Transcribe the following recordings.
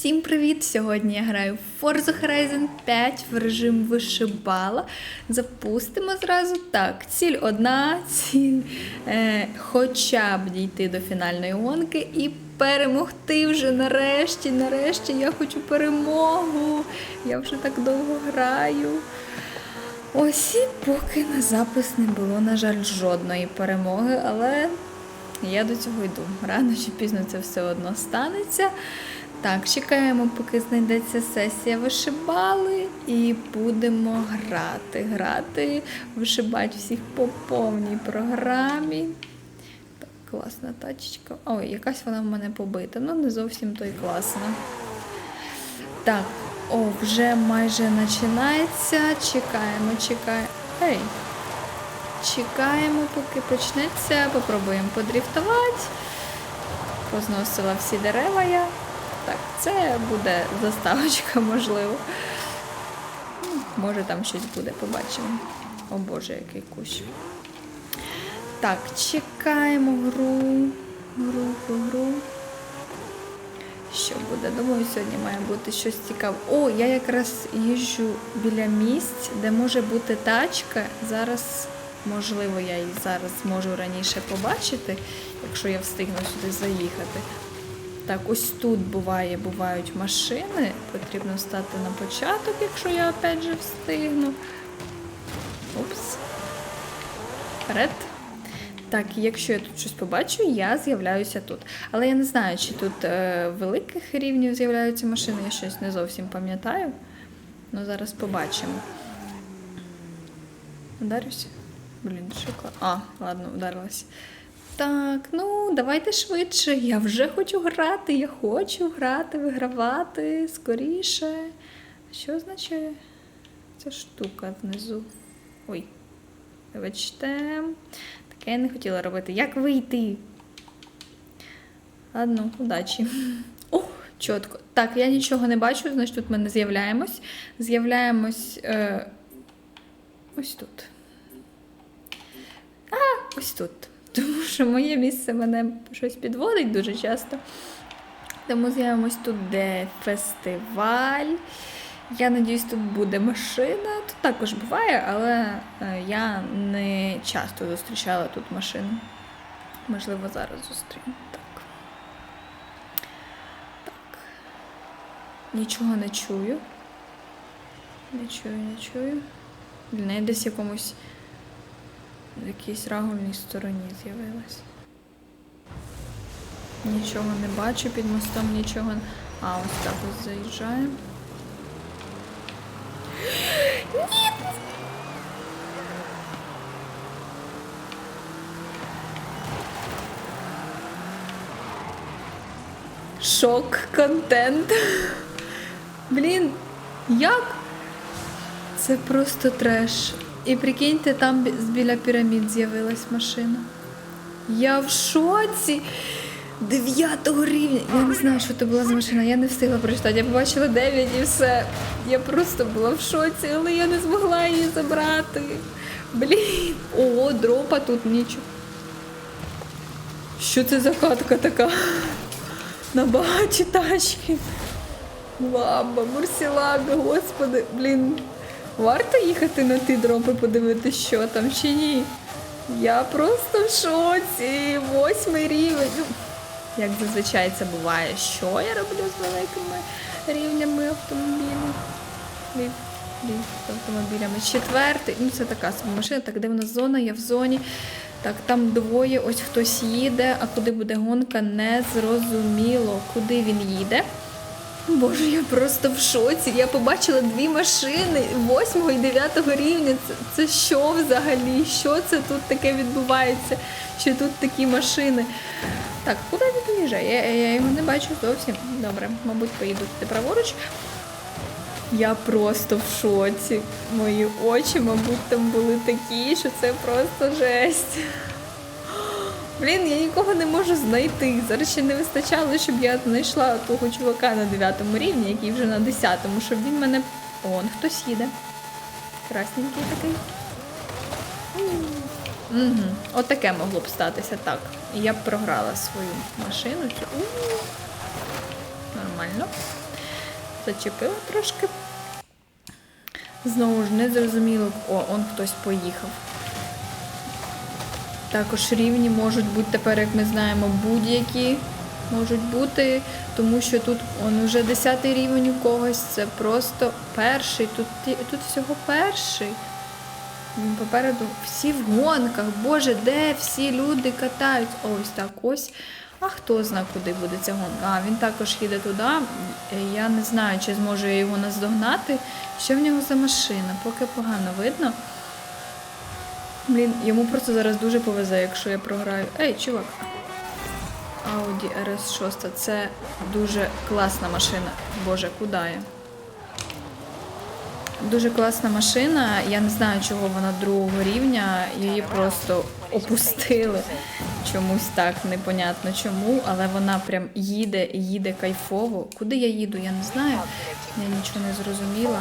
Всім привіт! Сьогодні я граю в Forza Horizon 5 в режим вишибала. Запустимо зразу. Так, ціль одна, ціль е, хоча б дійти до фінальної гонки і перемогти вже нарешті. Нарешті я хочу перемогу. Я вже так довго граю. Ось і поки на запис не було, на жаль, жодної перемоги, але я до цього йду. Рано чи пізно це все одно станеться. Так, чекаємо, поки знайдеться сесія вишибали, і будемо грати. Грати, вишибати всіх по повній програмі. Так, класна тачечка. Ой, якась вона в мене побита. Ну, не зовсім то й класна. Так, о, вже майже починається. Чекаємо, чекаємо. Ей! Чекаємо, поки почнеться. Попробуємо подріфтувати. Позносила всі дерева я. Так, це буде заставочка, можливо. Може там щось буде, побачимо. О Боже, який кущ. Так, чекаємо. Гру, гру, гру. Що буде? Думаю, сьогодні має бути щось цікаве. О, я якраз їжджу біля місць, де може бути тачка. Зараз, можливо, я її зараз зможу раніше побачити, якщо я встигну сюди заїхати. Так, ось тут буває, бувають машини. Потрібно стати на початок, якщо я опять же встигну. Упс. Вперед. Так, якщо я тут щось побачу, я з'являюся тут. Але я не знаю, чи тут е, великих рівнів з'являються машини, я щось не зовсім пам'ятаю. Ну, зараз побачимо. Ударюсь? Блін, шикла. А, ладно, ударилась. Так, ну давайте швидше. Я вже хочу грати. Я хочу грати, вигравати скоріше. Що означає ця штука внизу? Ой, вибачте. Таке я не хотіла робити. Як вийти? Ладно, удачі. О, чітко. Так, я нічого не бачу, значить тут ми не з'являємось. З'являємось е, ось тут. А, ось тут. Тому що моє місце мене щось підводить дуже часто. Тому з'явимось тут, де фестиваль. Я надіюсь, тут буде машина. Тут також буває, але е, я не часто зустрічала тут машину. Можливо, зараз зустріну. Так. Так. Нічого не чую. Не чую, не чую. Я десь якомусь в якійсь рагульній стороні з'явилась. Нічого не бачу під мостом, нічого. А, ось так ось заїжджаємо. Ні! Шок контент. Блін, як? Це просто треш. І прикиньте, там біля пірамід з'явилась машина. Я в шоці. Дев'ятого рівня. Я не знаю, що це була за машина. Я не встигла прочитати. Я побачила 9 і все. Я просто була в шоці, але я не змогла її забрати. Блін. О, дропа тут нічого. Що це за катка така? На багаті тачки. Ламба, мурсілага, господи, блін. Варто їхати на ті дропи, подивитися, що там чи ні. Я просто в шоці. Восьмий рівень. Ну, Як зазвичай це буває, що я роблю з великими рівнями автомобілів. Рів- рів з автомобілями. Четвертий, ну це така собі машина, так де в нас зона, я в зоні. Так, там двоє, ось хтось їде, а куди буде гонка, не зрозуміло, куди він їде. Боже, я просто в шоці. Я побачила дві машини 8 і 9 рівня. Це, це що взагалі? Що це тут таке відбувається? Що тут такі машини? Так, куди він доїжджає? Я, я його не бачу зовсім. Добре, мабуть, поїду туди праворуч. Я просто в шоці. Мої очі, мабуть, там були такі, що це просто жесть. Блін, я нікого не можу знайти. Зараз ще не вистачало, щоб я знайшла того чувака на 9 рівні, який вже на 10, щоб він мене. Он хтось їде. Красненький такий. Угу. Таке могло б статися так. І я б програла свою машину. цю. У. Нормально. Зачепила трошки. Знову ж не зрозуміло. О, он хтось поїхав. Також рівні можуть бути тепер, як ми знаємо, будь-які можуть бути, тому що тут он вже 10 рівень у когось, це просто перший. Тут, тут всього перший. Попереду всі в гонках. Боже, де всі люди катають? Ось так ось. А хто зна, куди буде ця гонка? А, він також їде туди. Я не знаю, чи зможу я його наздогнати. Що в нього за машина? Поки погано видно. Блін, йому просто зараз дуже повезе, якщо я програю. Ей, чувак. Audi RS6 це дуже класна машина. Боже, куди я? Дуже класна машина. Я не знаю, чого вона другого рівня. Її просто опустили. Чомусь так, непонятно чому, але вона прям їде, їде кайфово. Куди я їду, я не знаю. Я нічого не зрозуміла.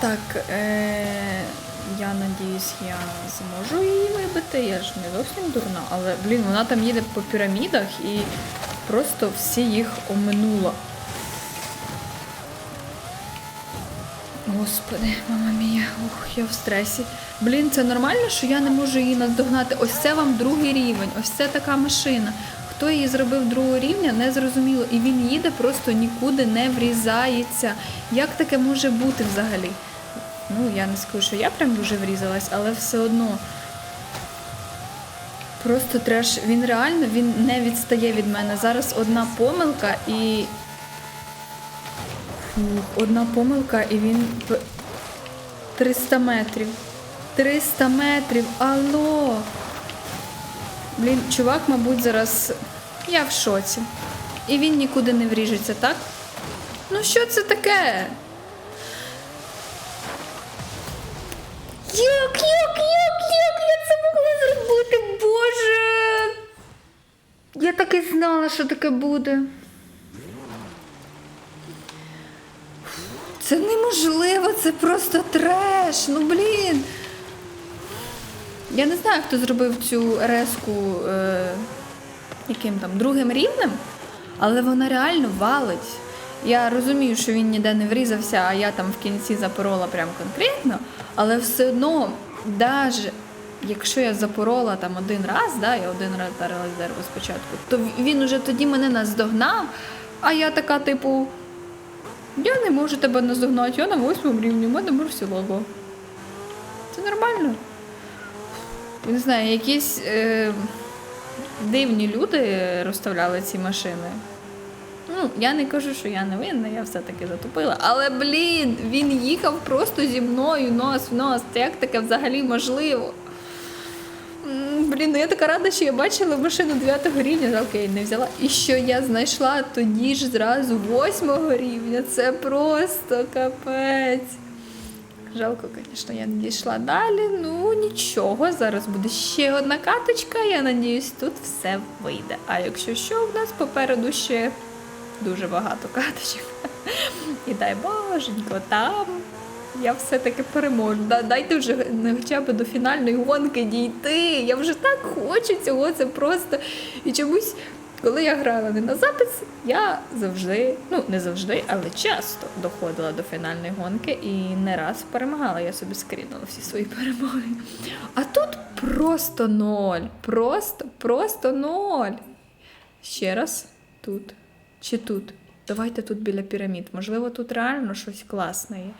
Так, е- я надіюсь, я зможу її вибити. Я ж не зовсім дурна, але блін, вона там їде по пірамідах і просто всі їх оминула. Господи, мама мія, ух, я в стресі. Блін, це нормально, що я не можу її наздогнати. Ось це вам другий рівень, ось це така машина. Хто її зробив другого рівня, не зрозуміло. І він їде, просто нікуди не врізається. Як таке може бути взагалі? Ну, я не скажу, що я прям дуже врізалась, але все одно. Просто треш. Він реально він не відстає від мене. Зараз одна помилка і. Фух, одна помилка, і він 300 метрів. 300 метрів. Алло. Блін, чувак, мабуть, зараз. Я в шоці. І він нікуди не вріжеться, так? Ну що це таке? Як, як, як, як я це могла зробити, Боже? Я так і знала, що таке буде. Це неможливо, це просто треш. Ну блін. Я не знаю, хто зробив цю резку е, яким там другим рівнем, але вона реально валить. Я розумію, що він ніде не врізався, а я там в кінці запорола прям конкретно, але все одно, навіть якщо я запорола там один раз, да, я один раз вдарила з дерева спочатку, то він уже тоді мене наздогнав, а я така, типу, я не можу тебе наздогнати, я на восьмому рівні, у мене мурсілого. Це нормально. Не знаю, якісь е, дивні люди розставляли ці машини. Ну, я не кажу, що я не винна, я все-таки затупила. Але блін, він їхав просто зі мною нос в нос. Це як таке взагалі можливо? Блін, ну я така рада, що я бачила машину 9 рівня, окей, не взяла. І що я знайшла тоді ж зразу 8 рівня. Це просто капець. Жалко, звісно, я не дійшла далі. Ну нічого, зараз буде ще одна каточка. Я надіюсь, тут все вийде. А якщо що, в нас попереду ще дуже багато каточок. І дай боженько, там я все-таки переможу. Дайте вже не хоча б до фінальної гонки дійти. Я вже так хочу цього, це просто. І чомусь, коли я грала не на запис, я завжди, ну не завжди, але часто доходила до фінальної гонки і не раз перемагала. Я собі скрінула всі свої перемоги. А тут просто ноль. Просто, просто ноль. Ще раз тут. Чи тут? Давайте тут біля пірамід. Можливо, тут реально щось класне є.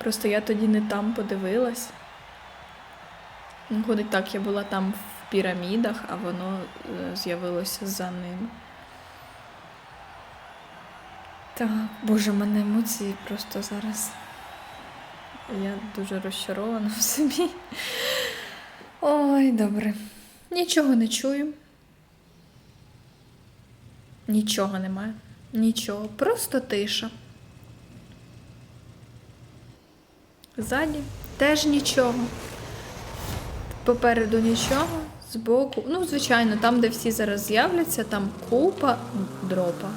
Просто я тоді не там подивилась. Виходить так, я була там в пірамідах, а воно е, з'явилося за ним. Так, боже, в мене емоції просто зараз. Я дуже розчарована в собі. Ой, добре. Нічого не чую. Нічого немає. Нічого. Просто тиша. Ззаді теж нічого. Попереду нічого, збоку. Ну, звичайно, там, де всі зараз з'являться, там купа дропа.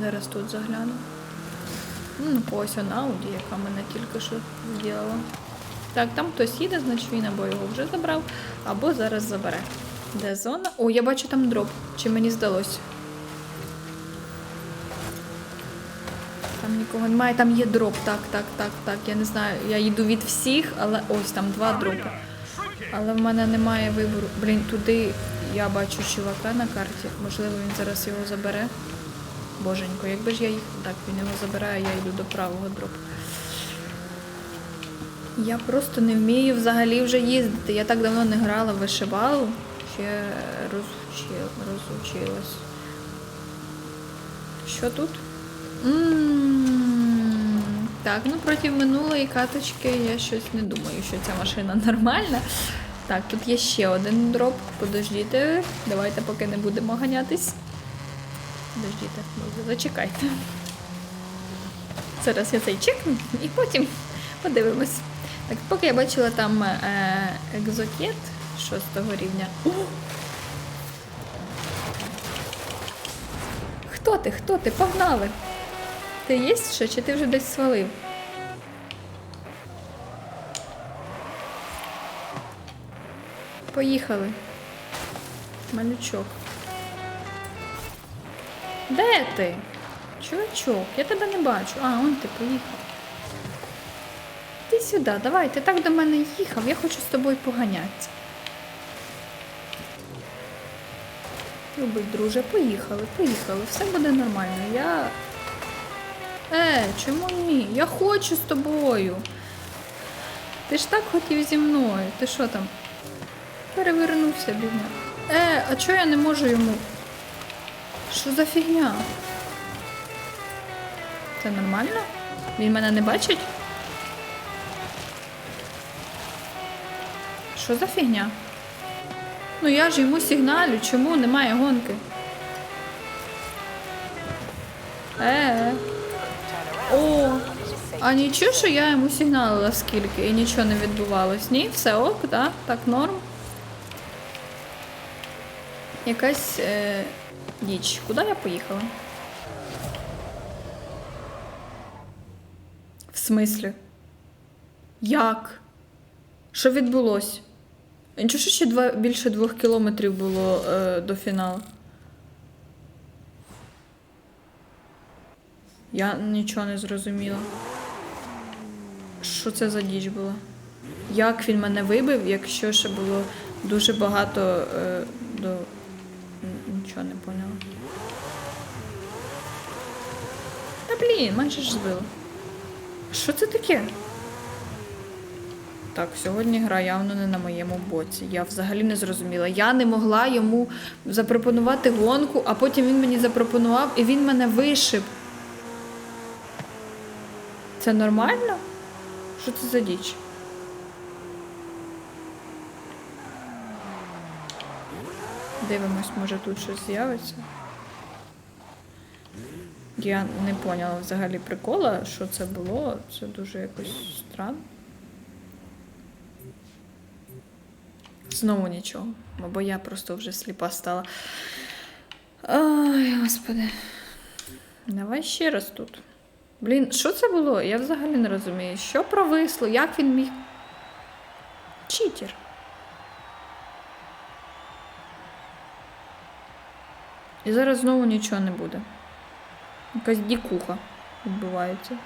Зараз тут загляну. Ну, ось вона Ауді, яка мене тільки що зробила. Так, там хтось їде, значить він або його вже забрав, або зараз забере. Де зона? О, я бачу там дроп. Чи мені здалося? Там нікого немає, там є дроп. Так, так, так, так. Я не знаю. Я йду від всіх, але ось там два дропи. Але в мене немає вибору. Блін, туди я бачу чувака на карті. Можливо, він зараз його забере. Боженько, якби ж я їх. Так, він його забирає, я йду до правого дропу. Я просто не вмію взагалі вже їздити. Я так давно не грала в вишивалу, ще розучила, розучилась. Що тут? М, Так, ну проти минулої каточки я щось не думаю, що ця машина нормальна. Так, тут є ще один дроп. Подождіть, давайте поки не будемо ганятись. Подождіть, зачекайте. Зараз я цей чекну і потім подивимось. Так, поки я бачила там е, екзокет шостого рівня. О! Хто ти? Хто ти? Погнали! Ти є ще, чи ти вже десь свалив? Поїхали. Малючок. Де ти? Чувачок, я тебе не бачу. А, он ти поїхав. Ти сюди, давай, ти так до мене їхав, я хочу з тобою поганятися. Любий друже, поїхали, поїхали, все буде нормально. Я. Е, чому ні? Я хочу з тобою. Ти ж так хотів зі мною. Ти що там? Перевернувся, бідня. Е, а чого я не можу йому? Що за фігня? Це нормально? Він мене не бачить? Що за фігня? Ну я ж йому сигналю, чому немає гонки? Е. О, а нічого, що я йому сигналила скільки і нічого не відбувалось. Ні, все ок, да? так норм. Якась е, діч. Куди я поїхала? В смислі? Як? Що відбулося? Нічого, що ще два, більше двох кілометрів було е, до фіналу. Я нічого не зрозуміла. Що це за діч була? Як він мене вибив, якщо ще було дуже багато е, до. Нічого не поняла. Та блін, майже ж збила. Що це таке? Так, сьогодні гра явно не на моєму боці. Я взагалі не зрозуміла. Я не могла йому запропонувати гонку, а потім він мені запропонував і він мене вишиб. Це нормально? Що це за діч? Дивимось, може тут щось з'явиться. Я не поняла взагалі прикола, що це було. Це дуже якось странно. Знову нічого, бо я просто вже сліпа стала. Ой, господи. Давай ще раз тут. Блін, що це було? Я взагалі не розумію. Що провисло? Як він міг. Читер. І зараз знову нічого не буде. Якась дікуха відбувається.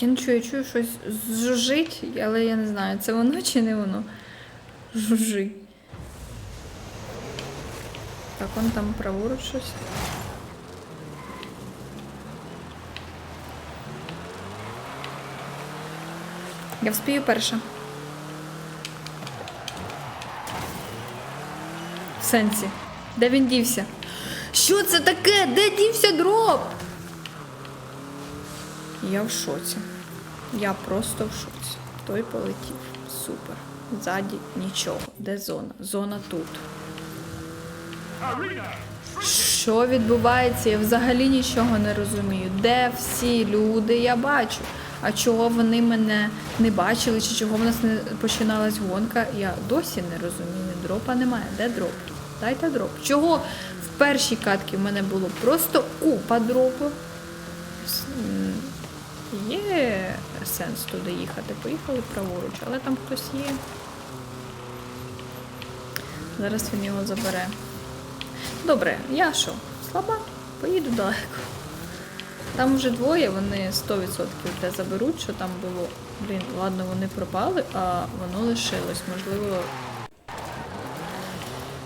Я не чую, я чую щось жужжить, але я не знаю, це воно чи не воно. Жужжить. Так, он там праворуч щось. Я вспію перша. В сенсі. Де він дівся? Що це таке? Де дівся дроб? Я в шоці. Я просто в шоці. Той полетів. Супер. Ззаді нічого. Де зона? Зона тут. Що відбувається? Я взагалі нічого не розумію. Де всі люди я бачу? А чого вони мене не бачили, чи чого в нас не починалась гонка? Я досі не розумію. Дропа немає. Де дроп? Дайте дроп. Чого в першій катці в мене було просто купа дропу? Є сенс туди їхати. Поїхали праворуч, але там хтось є. Зараз він його забере. Добре, я що? Слаба? Поїду далеко. Там вже двоє, вони 100% те заберуть, що там було. Блін, ладно, вони пропали, а воно лишилось. Можливо.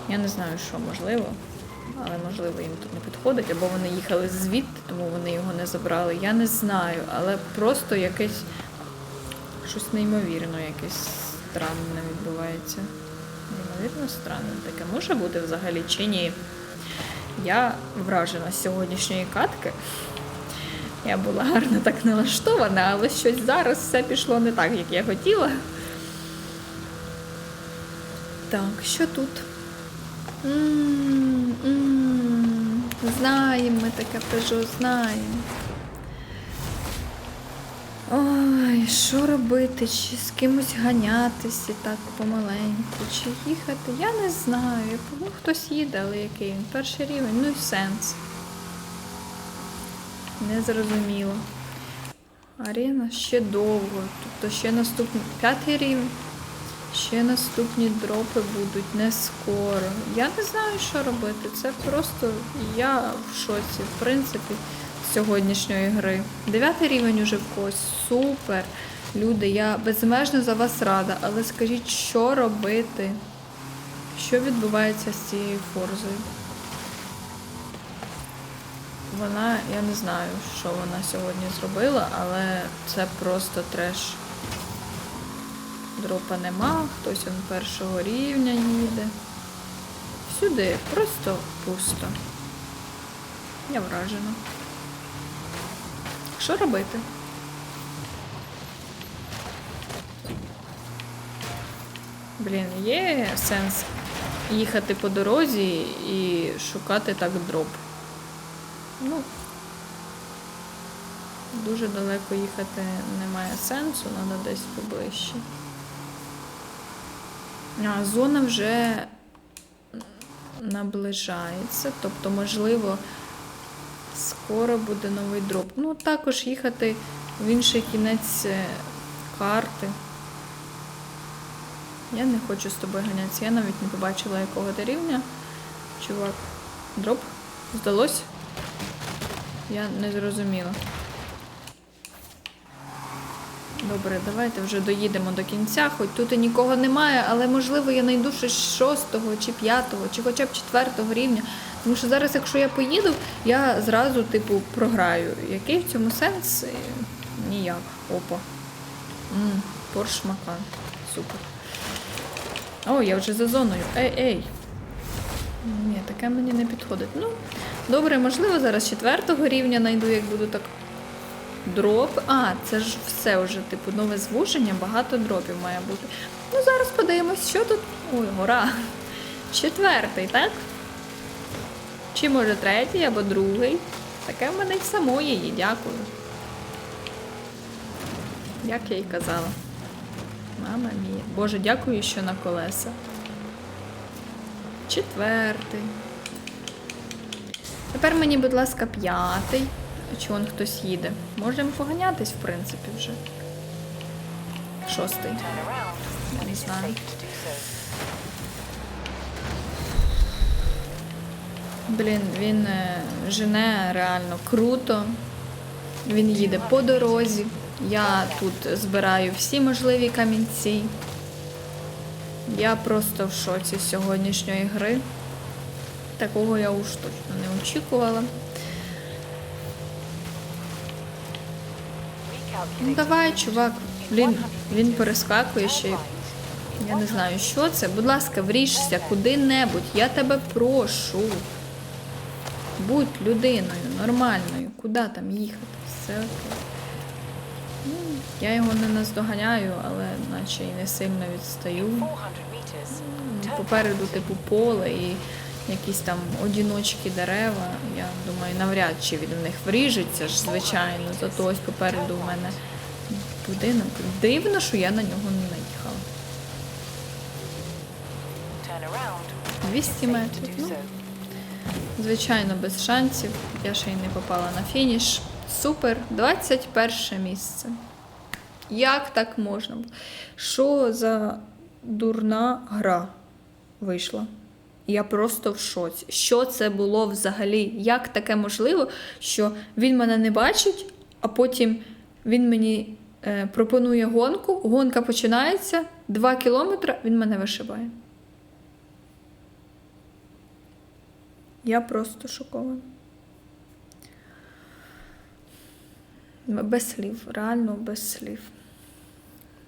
Я не знаю, що можливо. Але можливо їм тут не підходить, або вони їхали звідти, тому вони його не забрали. Я не знаю, але просто якесь щось неймовірно, якесь странне відбувається. Неймовірно странне. Таке може бути взагалі чи ні? Я вражена з сьогоднішньої катки. Я була гарно так налаштована, але щось зараз все пішло не так, як я хотіла. Так, що тут? М, м, Знаємо ми таке Peugeot, знаємо. Ой, що робити? Чи з кимось ганятися так помаленьку, чи їхати? Я не знаю. Ну, хтось їде, але який він? Перший рівень, ну і сенс. Не зрозуміло. Арена ще довго. Тобто ще наступний п'ятий рівень. Ще наступні дропи будуть не скоро. Я не знаю, що робити. Це просто я в шоці, в принципі, сьогоднішньої гри. Дев'ятий рівень уже в когось. Супер. Люди, я безмежно за вас рада, але скажіть, що робити? Що відбувається з цією форзою? Вона, я не знаю, що вона сьогодні зробила, але це просто треш. Дропа нема, хтось он першого рівня їде. Сюди просто пусто. Я вражена. Що робити? Блін, є сенс їхати по дорозі і шукати так дроп. Ну, дуже далеко їхати немає сенсу, треба десь поближче. А, зона вже наближається, тобто, можливо, скоро буде новий дроп. Ну, також їхати в інший кінець е, карти. Я не хочу з тобою ганятися. Я навіть не побачила, якого ти рівня. Чувак, дроп? Здалось? Я не зрозуміла. Добре, давайте вже доїдемо до кінця, хоч тут і нікого немає, але можливо я знайду щось шостого чи п'ятого, чи хоча б четвертого рівня. Тому що зараз, якщо я поїду, я зразу, типу, програю. Який в цьому сенс? Е, Ніяк. Опа. Порш Макан. Супер. О, я вже за зоною. Ей, ей. Ні, таке мені не підходить. Ну, добре, можливо, зараз четвертого рівня знайду, як буду так. Дроп. А, це ж все вже, типу, нове звуження, багато дропів має бути. Ну, зараз подивимось, що тут. Ой, гора. Четвертий, так? Чи може третій або другий? Таке в мене й самої є, дякую. Як я й казала. Мама мія. Боже, дякую, що на колеса. Четвертий. Тепер мені, будь ласка, п'ятий. Чи вон хтось їде? Можемо поганятись, в принципі, вже. Шостий. Не знаю. Блін, він е, жене реально круто. Він їде по дорозі. Я тут збираю всі можливі камінці. Я просто в шоці сьогоднішньої гри. Такого я уж точно не очікувала. Ну давай, чувак. Блін, він перескакує ще. Я не знаю, що це. Будь ласка, вріжся куди-небудь. Я тебе прошу. Будь людиною, нормальною. Куди там їхати? Все окей. Ну, я його не наздоганяю, але наче і не сильно відстаю. Попереду, типу, поле і якісь там одіночки дерева. Я думаю, навряд чи він в них вріжеться ж, звичайно. Зато ось попереду в мене будинок. Дивно, що я на нього не наїхала. 200 метрів. Ну, звичайно, без шансів. Я ще й не попала на фініш. Супер, 21 місце. Як так можна? було? Що за дурна гра? вийшла. Я просто в шоці. Що це було взагалі? Як таке можливо, що він мене не бачить, а потім він мені е, пропонує гонку, гонка починається, два кілометри, він мене вишибає. Я просто шокована. Без слів, реально без слів.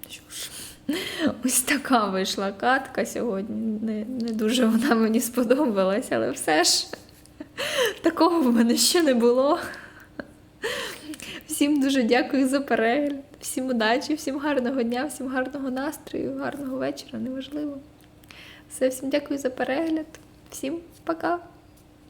Що ж, ось така вийшла катка сьогодні. Не, не дуже вона мені сподобалась, але все ж такого в мене ще не було. Всім дуже дякую за перегляд, всім удачі, всім гарного дня, всім гарного настрою, гарного вечора, неважливо. Все, всім дякую за перегляд. Всім пока!